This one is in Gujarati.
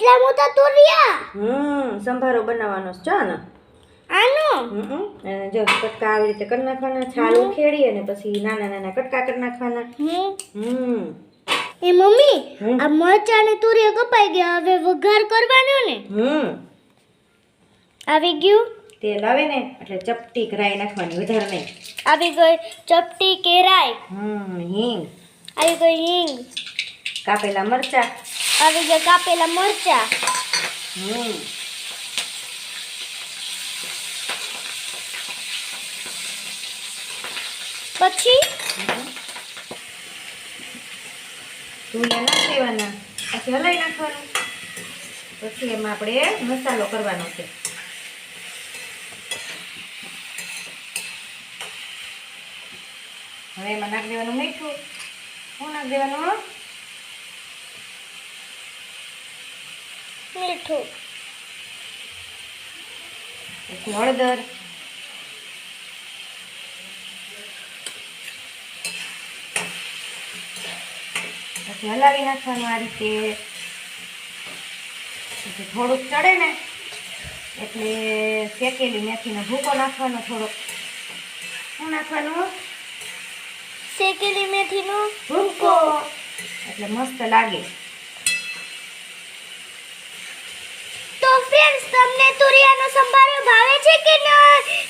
એટલા મોટા તોરિયા હમ સંભારો બનાવવાનો છે ને આનો. હમ અને જો કટકા આવી રીતે કરી નાખવાના છાલ ઉખેડી અને પછી નાના નાના કટકા કરી નાખવાના. હમ. હમ. એ મમ્મી આ મરચા ને તુરિયા કપાઈ ગયા હવે વઘાર કરવાનો ને. હમ. આવી ગયું? તેલ આવે ને એટલે ચપટી કરાઈ નાખવાની વધારે નહીં. આવી ગઈ ચપટી કેરાય હમ હિંગ. આવી ગઈ હિંગ. કાપેલા મરચા. આવી ગયા કાપેલા મરચા હમ પછી ધોયા નાખી દેવાના પછી હલાઈ નાખવાનું. પછી એમાં આપણે મસાલો કરવાનો છે. હવે એમાં નાખી દેવાનું મીઠું. શું નાખી દેવાનું મીઠું. પછી હળદર. પછી હલાવી નાખવાનું આ રીતે. પછી થોડુંક ચડે ને એટલે શેકેલી મેથીનો ભૂકો નાખવાનો થોડોક શું નાખવાનું? શેકેલી મેથીનો ભૂકો. એટલે મસ્ત લાગે. ફ્રેન્ડ્સ તમને તુરિયાનો સંભારો ભાવે છે કે નહીં